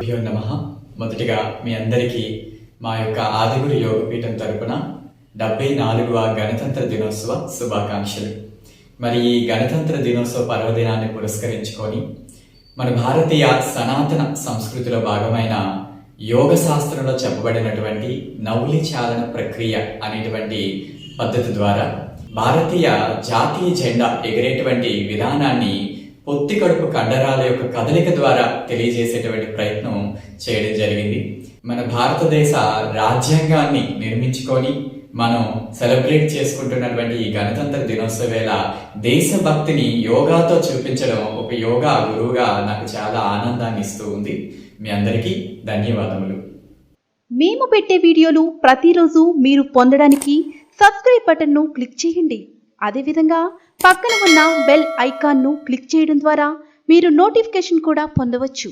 భ్యో నమ. మొదటిగా మీ అందరికీ మా యొక్క ఆదిగురి యోగపీఠం తరపున డెబ్బై నాలుగవ గణతంత్ర దినోత్సవ శుభాకాంక్షలు. మరి ఈ గణతంత్ర దినోత్సవ పర్వదినాన్ని పురస్కరించుకొని మన భారతీయ సనాతన సంస్కృతిలో భాగమైన యోగ శాస్త్రంలో చెప్పబడినటువంటి నౌలి చాలన ప్రక్రియ అనేటువంటి పద్ధతి ద్వారా భారతీయ జాతీయ జెండా ఎగిరేటువంటి విధానాన్ని పొత్తి కడుపు కండరాల యొక్క కదలిక ద్వారా తెలియజేసేటువంటి ప్రయత్నం చేయడం జరిగింది. మన భారతదేశ రాజ్యాంగాన్ని నిర్మించుకొని మనం సెలబ్రేట్ చేసుకుంటున్నటువంటి ఈ గణతంత్ర దినోత్సవ వేళ దేశభక్తిని యోగాతో చూపించడం ఒక యోగా గురువుగా నాకు చాలా ఆనందాన్ని ఇస్తూ ఉంది. మీ అందరికీ ధన్యవాదములు. మేము పెట్టే వీడియోలు ప్రతిరోజు మీరు పొందడానికి సబ్స్క్రైబ్ బటన్ను క్లిక్ చేయండి. అదేవిధంగా పక్కన ఉన్న బెల్ ఐకాన్ను క్లిక్ చేయడం ద్వారా మీరు నోటిఫికేషన్ కూడా పొందవచ్చు.